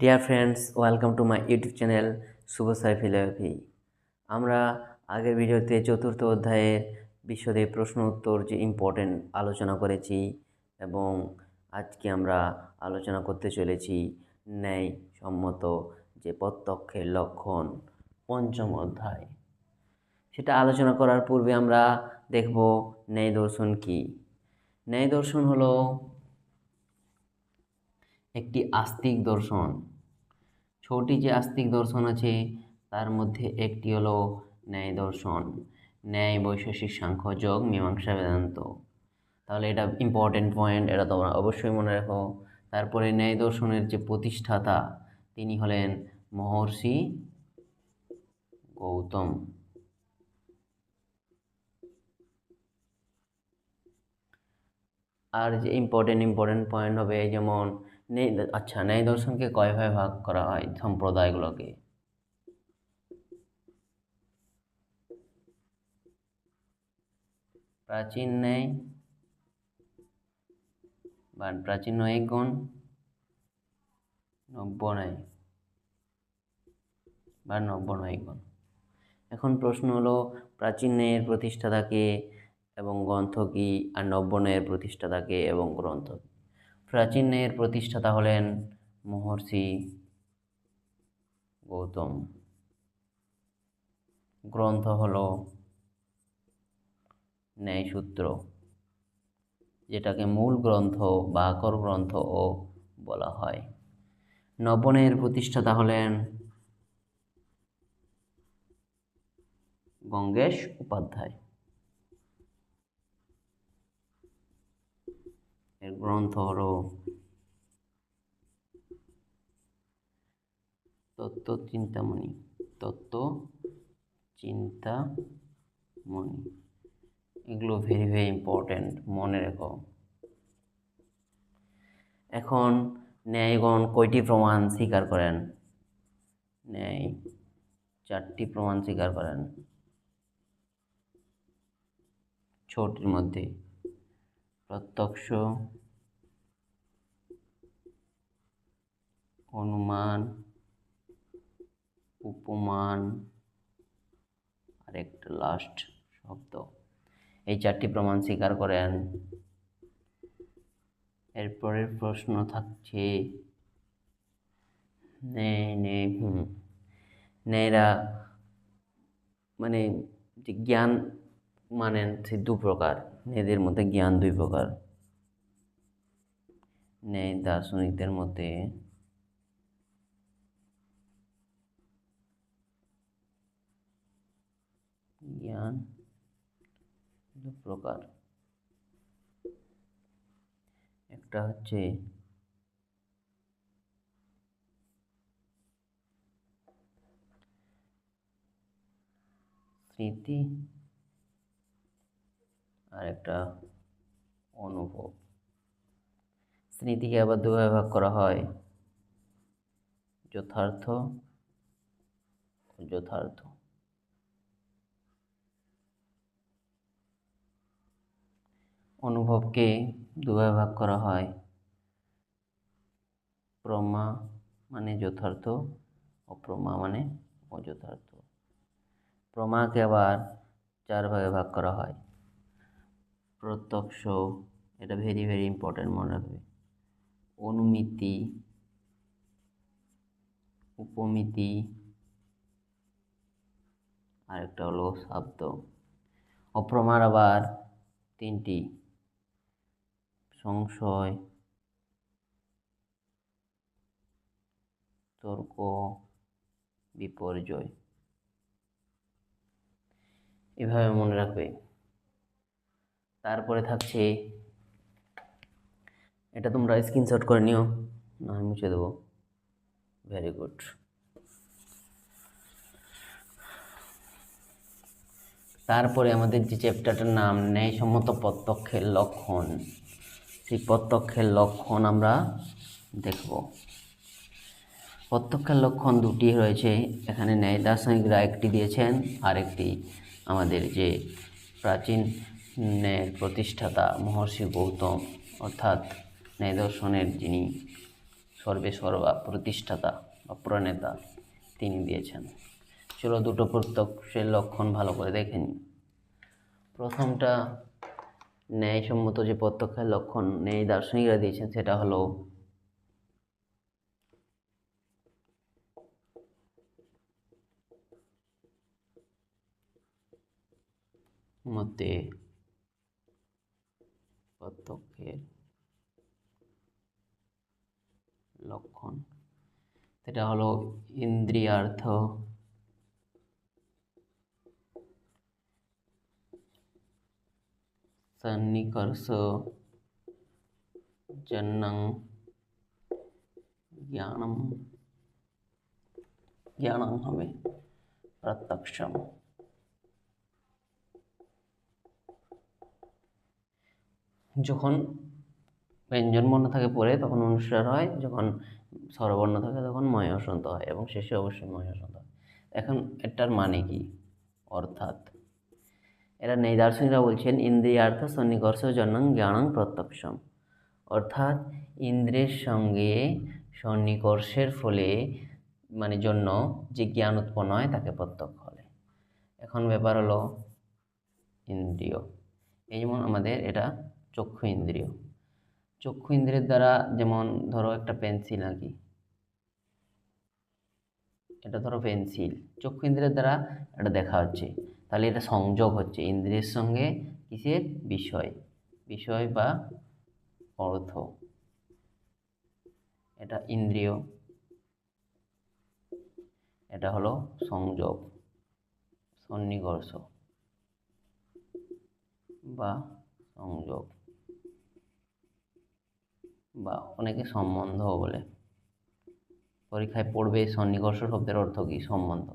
Dear friends welcome to my YouTube channel Shubho Sai philosophy আমরা আগের ভিডিওতে চতুর্থ অধ্যায়ের বিশদে প্রশ্ন উত্তর যে ইম্পর্টেন্ট আলোচনা করেছি এবং আজকে আমরা আলোচনা করতে চলেছি ন্যায় সম্মত যে প্রত্যক্ষের লক্ষণ, পঞ্চম অধ্যায়। সেটা আলোচনা করার পূর্বে আমরা দেখব ন্যায় দর্শন কী। ন্যায় দর্শন হলো একটি আস্তিক দর্শন। ছটি যে আস্তিক দর্শন আছে, তার মধ্যে একটি হলো ন্যায় দর্শন। ন্যায় বৈশেষিক সাংখ্য, যোগ, মীমাংসা, বেদান্ত। তাহলে এটা ইম্পর্টেন্ট পয়েন্ট এটা তোমরা অবশ্যই মনে রাখো। তারপরে ন্যায় দর্শনের যে প্রতিষ্ঠাতা, তিনি হলেন মহর্ষি গৌতম। আর যে ইম্পর্টেন্ট ইম্পর্টেন্ট পয়েন্ট হবে, যেমন নেই আচ্ছা ন্যায় দর্শনকে কয়ভাবে ভাগ করা হয় সম্প্রদায়গুলোকে? প্রাচীন ন্যায় বা প্রাচীন নয়িকগণ নব্য ন্যায় বা নব্য নয়িকগণ এখন প্রশ্ন হলো, প্রাচীন ন্যায়ের প্রতিষ্ঠাতাকে এবং গ্রন্থ কি, আর নব্য ন্যায়ের প্রতিষ্ঠাতাকে এবং গ্রন্থ কি? প্রাচীন ন্যায়ের প্রতিষ্ঠাতা হলেন মহর্ষি গৌতম। গ্রন্থ হল ন্যায়সূত্র, যেটাকে মূল গ্রন্থ বা আকর গ্রন্থও বলা হয়। নবনের প্রতিষ্ঠাতা হলেন গঙ্গেশ উপাধ্যায়। এর গ্রন্থ হল তত্ত্ব চিন্তামণি। তত্ত্ব চিন্তামণি। এগুলো ভেরি ভেরি ইম্পর্ট্যান্ট মনে রেখো। এখন ন্যায়গণ কয়টি প্রমাণ স্বীকার করেন? ন্যায় চারটি প্রমাণ স্বীকার করেন। ছটির মধ্যে। প্রত্যক্ষ অনুমান, উপমান আর একটা লাস্ট শব্দ। এই চারটি প্রমাণ স্বীকার করেন। এরপরের প্রশ্ন থাকছে ন্যায় ন্যায় হুম। ন্যায়রা মানে যে জ্ঞান মানেন সে দু প্রকার ন্যায়দের মধ্যে জ্ঞান দুই প্রকার। ন্যায় দার্শনিকদের মধ্যে জ্ঞান দু প্রকার। একটা হচ্ছে স্মৃতি আর একটা অনুভব। স্মৃতিকে আবার দুভাবে ভাগ করা হয়। যথার্থ যথার্থ। অনুভবকে দুভাবে ভাগ করা হয়। প্রমা মানে যথার্থ, অপ্রমা মানে অযথার্থ। প্রমাকে আবার চার ভাগে ভাগ করা হয়। প্রত্যক্ষ, এটা ভেরি ভেরি ইম্পর্টেন্ট মনে রাখবে। অনুমিতি, উপমিতি আর একটা হলো শব্দ। অপ্রমার আবার তিনটি। সংশয়, তর্ক, বিপর্যয়। এভাবে মনে রাখবে। তারপরে থাকছে, এটা তোমরা স্ক্রিনশট করে নিও, না আমি মুছে দেবো। ভেরি গুড তারপরে আমাদের যে চ্যাপ্টারটার নাম, ন্যায়সম্মত প্রত্যক্ষের লক্ষণ। সেই প্রত্যক্ষের লক্ষণ আমরা দেখব। প্রত্যক্ষের লক্ষণ দুটি রয়েছে। এখানে ন্যায় দার্শনিকরা একটি দিয়েছেন আর একটি আমাদের যে প্রাচীন ন্যায়ের প্রতিষ্ঠাতা মহর্ষি গৌতম, অর্থাৎ ন্যায় দর্শনের যিনি সর্বে সর্বা প্রতিষ্ঠাতা বা প্রণেতা, তিনি দিয়েছেন। চলো দুটো প্রত্যক্ষের লক্ষণ ভালো করে দেখে নিই। প্রথমটা, ন্যায়সম্মত যে প্রত্যক্ষের লক্ষণ ন্যায় দার্শনিকরা দিয়েছেন, সেটা হলো মতে প্রত্যক্ষের লক্ষণ সেটা হলো ইন্দ্রিয়ার্থ সন্নিকর্ষ জন্নং জ্ঞানম জ্ঞানম হবে প্রত্যক্ষম যখন ব্যঞ্জন বর্ণ থাকে পরে, তখন অনুসার হয়, যখন স্বরবর্ণ থাকে, তখন ময় অসন্ত হয় এবং শেষে অবশ্যই ময় অসন্ত হয়। এখন এটার মানে কি? অর্থাৎ এরা নেই দার্শনিকরা বলছেন, ইন্দ্রিয়ার্থ সন্নিকর্ষ জন্যং জ্ঞানং প্রত্যক্ষম অর্থাৎ ইন্দ্রের সঙ্গে সন্নিকর্ষের ফলে মানে জন্য যে জ্ঞান উৎপন্ন হয়, তাকে প্রত্যক্ষ বলে। এখন ব্যাপার হলো ইন্দ্রিয়। এই যেমন আমাদের এটা চক্ষু ইন্দ্রিয়। চক্ষু ইন্দ্রিয়ের দ্বারা যেমন ধরো একটা পেন্সিল আর কি এটা ধরো পেন্সিল চক্ষু ইন্দ্রিয়ের দ্বারা এটা দেখা হচ্ছে। তাহলে এটা সংযোগ হচ্ছে, ইন্দ্রিয়ের সঙ্গে কিসের? বিষয়। বিষয় বা অর্থ। এটা ইন্দ্রিয়। এটা হলো সংযোগ, সন্নিকর্ষ বা সংযোগ। বা অনেকে সম্বন্ধ বলে। পরীক্ষায় পড়বে সন্নিকর্ষ শব্দের অর্থ কী? সম্বন্ধ।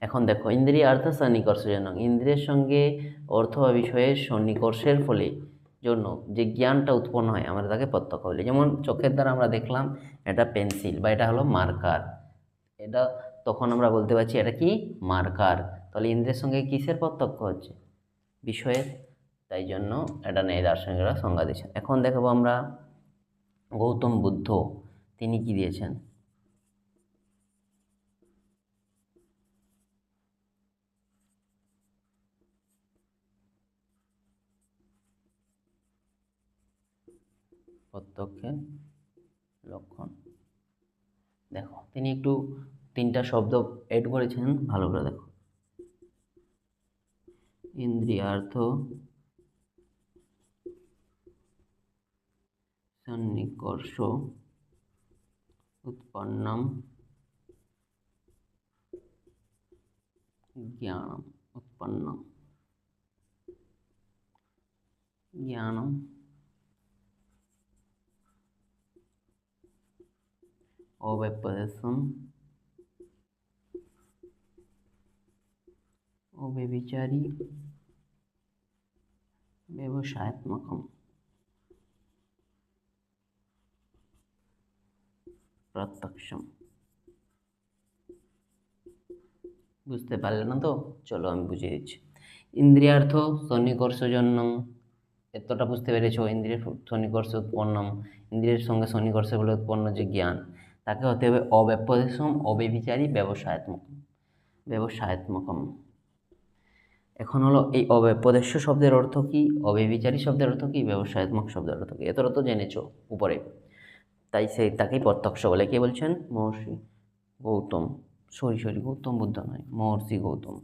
এখন দেখো, ইন্দ্রিয় অর্থ সন্নিকর্ষ জন্য। ইন্দ্রিয়ের সঙ্গে অর্থ বা বিষয়ের সন্নিকর্ষের ফলে জন্য যে জ্ঞানটা উৎপন্ন হয়, আমরা তাকে প্রত্যক্ষ বলি। যেমন চোখের দ্বারা আমরা দেখলাম, এটা পেন্সিল বা এটা হলো মার্কার। এটা তখন আমরা বলতে পারছি, এটা কি? মার্কার। তাহলে ইন্দ্রিয়ের সঙ্গে কিসের প্রত্যক্ষ হচ্ছে? বিষয়ের। তাই জন্য এটা নেই দার্শনিকরা সংজ্ঞা দিয়েছেন। এখন দেখাবো আমরা গৌতম বুদ্ধ, তিনি কি দিয়েছেন? প্রত্যক্ষের লক্ষণ। দেখো, তিনি একটু তিনটা শব্দ এড করেছেন, ভালো করে দেখো। ইন্দ্রিয়ার্থ সন্নিকর্ষ উৎপন্নম জ্ঞানম উৎপন্নম জ্ঞানম অব্যপদেশম অব্যবিচারী ব্যবসায়াত্মকম প্রত্যক্ষম। বুঝতে পারলে না তো? চলো আমি বুঝিয়ে দিচ্ছি। ইন্দ্রিয়ার্থ সন্নিকর্ষ জন্য এতটা বুঝতে পেরেছ? ইন্দ্রিয়ের সন্নিকর্ষ উৎপন্নম। ইন্দ্রিয়ের সঙ্গে সন্নিকর্ষে বলে উৎপন্ন যে জ্ঞান, তাকে হতে হবে অব্যপদেশম অব্যবিচারী ব্যবসায়াত্মক ব্যবসায়াত্মকম। এখন হলো এই অব্যপদেশ্য শব্দের অর্থ কী? অব্যবিচারী শব্দের অর্থ কী? ব্যবসায়াত্মক শব্দের অর্থ কী? এতটা তো জেনেছ উপরে। তাই সেই তাকেই প্রত্যক্ষ বলে কে বলছেন? মহর্ষি গৌতম। সরি সরি, গৌতম বুদ্ধ নয়, মহর্ষি গৌতম।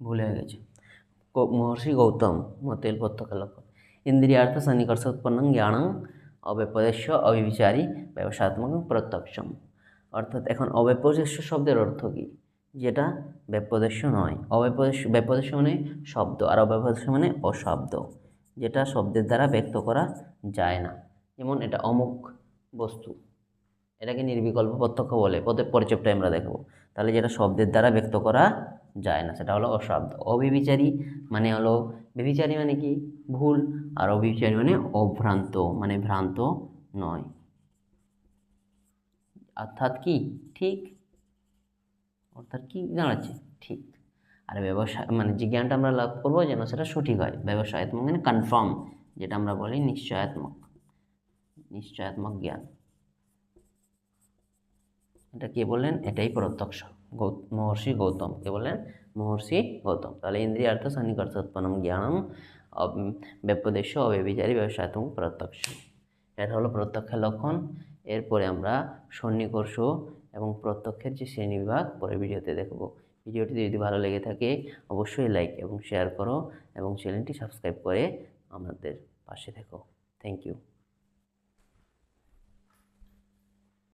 ভুলে হয়ে গেছে। মহর্ষি গৌতম মতেল প্রত্যক্ষ লক্ষ্য। ইন্দ্রিয়ার্থ সন্নিকর্ষ উৎপন্ন জ্ঞানং অব্যপদেশ্য অবিবিচারী ব্যবসাত্মক প্রত্যক্ষম। অর্থাৎ এখন অব্যপদেশ্য শব্দের অর্থ কী? যেটা ব্যপদেশ্য নয়। অব্যপদেশ্য, ব্যপদেশ্য মানে শব্দ, আর অব্যপদেশ্য মানে অশব্দ। যেটা শব্দের দ্বারা ব্যক্ত করা যায় না। যেমন এটা অমুক বস্তু, এটাকে নির্বিকল্প প্রত্যক্ষ বলে পরে পরের আমরা দেখব। তাহলে যেটা শব্দের দ্বারা ব্যক্ত করা যায় না, সেটা হলো অশব্দ। অবিবিচারী মানে হলো, বেবিচারী মানে কি? ভুল, আর অবিবিচারী মানে অভ্রান্ত মানে ভ্রান্ত নয়। অর্থাৎ কি? ঠিক? অর্থাৎ কি? দাঁড়াচ্ছে, ঠিক। আর ব্যবসায় মানে যে জ্ঞানটা আমরা লাভ করব যেন সেটা সঠিক হয়। ব্যবসায়াত্মক মানে কনফার্ম যেটা আমরা বলি নিশ্চয়াত্মক। নিশ্চয়াত্মক জ্ঞান। এটা কে বললেন? এটাই প্রত্যক্ষ। মহর্ষি গৌতম। কে বললেন? মহর্ষি গৌতম। তাহলে ইন্দ্রিয়ার্থ সন্নিকর্ষোৎপন্নম জ্ঞানম ব্যপদেশ অব্যবিচারী ব্যবসায়ত্মক প্রত্যক্ষ। এটা হলো প্রত্যক্ষের লক্ষণ। এরপরে আমরা সন্নিকর্ষ এবং প্রত্যক্ষের যে শ্রেণীবিভাগ, পরে ভিডিওতে দেখব। ভিডিওটি যদি ভালো লেগে থাকে, অবশ্যই লাইক এবং শেয়ার করো এবং চ্যানেলটি সাবস্ক্রাইব করে আমাদের পাশে থেকো। Thank you